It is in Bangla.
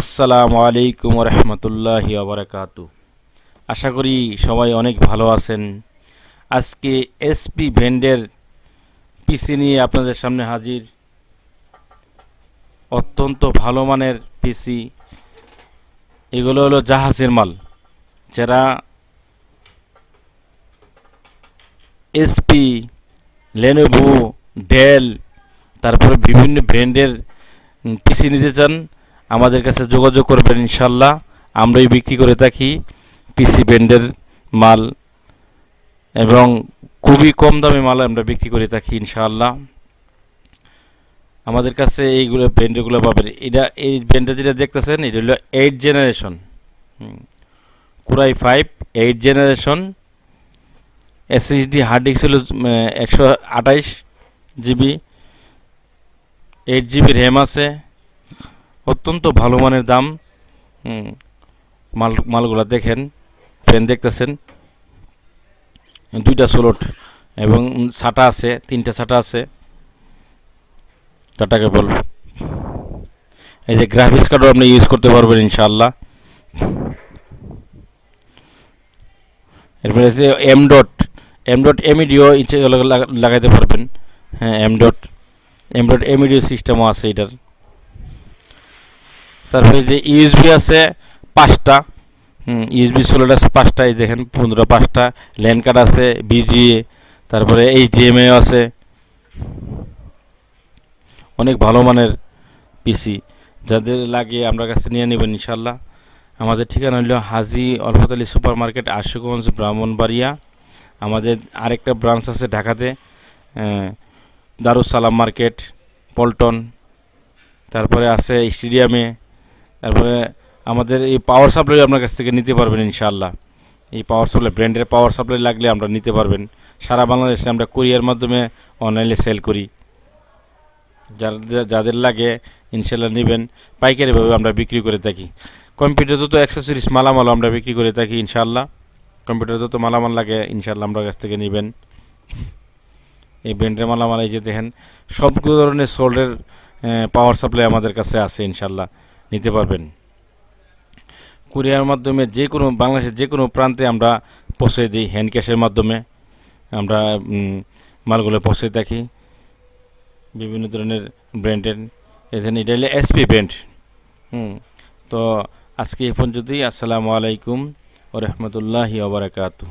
আসসালামু আলাইকুম রহমতুল্লাহি আবরাকাতু আশা করি সবাই অনেক ভালো আছেন। আজকে এসপি ভেন্ডের পিসি নিয়ে আপনাদের সামনে হাজির। অত্যন্ত ভালো মানের পিসি। এগুলো হলো জাহাজের মাল। যারা এসপি, লেনোভো, ডেল, তারপরে বিভিন্ন ব্র্যান্ডের পিসি নিতে চান আমাদের কাছে যোগাযোগ করবেন ইনশাল্লাহ আমরাই বিক্রি করে থাকি পিসি ব্র্যান্ডের মাল এবং খুবই কম দামে মাল আমরা বিক্রি করে থাকি ইনশাআল্লাহ। আমাদের কাছে এইগুলো ব্র্যান্ডগুলো পাবেন। এটা, এই ব্র্যান্ডটা যেটা দেখতেছেন, এটা হলো eight generation core i five eight generation SSD hard disk হলো একশো আঠাইশ জিবি এইট জিবি র্যাম আছে। অত্যন্ত ভালো মানের দাম। মাল, মালগুলো দেখেন, ফ্যান দেখতেছেন। দুইটা সোলট এবং ছাটা আছে, তিনটা ছাটা আছে। টাটা কেবল। এই যে গ্রাফিক্স কার্ডও আপনি ইউজ করতে পারবেন ইনশাল্লাহ এরপরে আছে এম ডট এম ডট এমিডিও ইচ্ছে লাগাইতে পারবেন। হ্যাঁ এম ডট এম ডট এমিডিও সিস্টেমও আছে এটার। তারপরে যে ইউএসবি আছে, পাঁচটা। ইউএসবি সোলেট আছে, পাঁচটা। এই দেখেন, পনেরো পাঁচটা। ল্যান্ড কার্ড আছে বিজিএ তারপরে এইচডিএমএ আছে। অনেক ভালো মানের পিসি যাদের লাগে আমরা কাছে নিয়ে নেবেন ইনশাল্লাহ। আমাদের ঠিকানা হলো হাজি অল্পতালি সুপার মার্কেট আশুগঞ্জ, ব্রাহ্মণবাড়িয়া। আমাদের আরেকটা ব্রাঞ্চ আছে ঢাকাতে দারুসালাম মার্কেট, পল্টন। তারপরে আছে স্টেডিয়ামে। তারপরে আমাদের এই পাওয়ার সাপ্লাই আপনার কাছ থেকে নিতে পারবেন ইনশাআল্লাহ। এই পাওয়ার সাপ্লাই ব্র্যান্ডের পাওয়ার সাপ্লাই লাগলে আমরা নিতে পারবেন। সারা বাংলাদেশে আমরা কুরিয়ার মাধ্যমে অনলাইনে সেল করি। যাদের যাদের লাগে ইনশাল্লাহ নেবেন। পাইকারিভাবে আমরা বিক্রি করে থাকি। কম্পিউটার যত অ্যাক্সেসরিজ মালামাল আমরা বিক্রি করে থাকি ইনশাআল্লাহ। কম্পিউটার যত মালামাল লাগে ইনশাআল্লাহ আমরা কাছ থেকে নেবেন। এই ব্র্যান্ডের মালামাল এই যে দেখেন, সব ধরনের সোল্ডের পাওয়ার সাপ্লাই আমাদের কাছে আছে ইনশাল্লাহ নিতে পারবেন। কুরিয়ার মাধ্যমে যে কোনো, বাংলাদেশের যে কোনো প্রান্তে আমরা পৌঁছে দিই, হ্যান্ড ক্যাশের মাধ্যমে। আমরা মালগুলো পৌঁছে থাকি। বিভিন্ন ধরনের ব্র্যান্ডের, এখানে এটা হলো এসপি ব্র্যান্ড হুম, তো আজকে এই পর্যন্তই। আসসালামু আলাইকুম ও রহমতুল্লাহি ওবরাকাতু